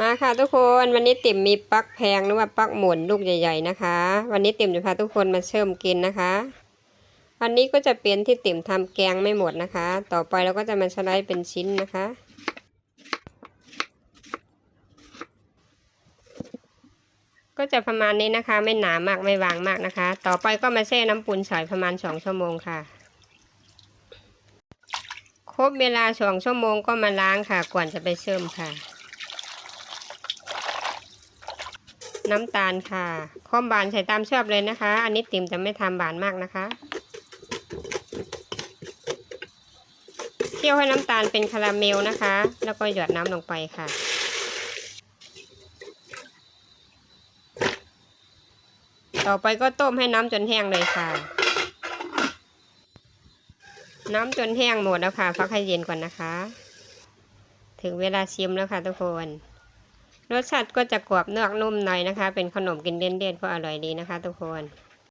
มาค่ะทุกคนวันนี้ติ่มมีปลั๊กแพงหรือว่าปลั๊กหมุนลูกใหญ่ ๆนะคะ วันนี้ติ่มจะพาทุกคนมาเชื่อมกินนะคะอันนี้ก็จะเป็นที่ติ่มทำแกงไม่หมดนะคะ ต่อไปเราก็จะมาสไลด์เป็นชิ้นนะคะ ก็จะประมาณนี้นะคะ ไม่หนามากไม่บางมากนะคะ ต่อไปก็มาแช่น้ำปูนใสอยประมาณสองชั่วโมงค่ะครบเวลาสองชั่วโมงก็มาล้างค่ะก่อนจะไปเชื่อมค่ะ น้ำตาลค่ะความบานใส่ตามชอบเลยนะคะ อันนี้ติ่มจะไม่ทำบานมากนะคะเคี่ยวให้น้ำตาลเป็นคาราเมลนะคะ แล้วก็หยดน้ำลงไปค่ะต่อไปก็ต้มให้น้ำจนแห้งเลยค่ะ น้ำจนแห้งหมดแล้วค่ะพักให้เย็นก่อนนะคะ ถึงเวลาชิมแล้วค่ะทุกคน รสชาติก็จะกรอบนอกนุ่มในนะคะ เป็นขนมกินเด่นๆเพราะอร่อยดีนะคะ ทุกคน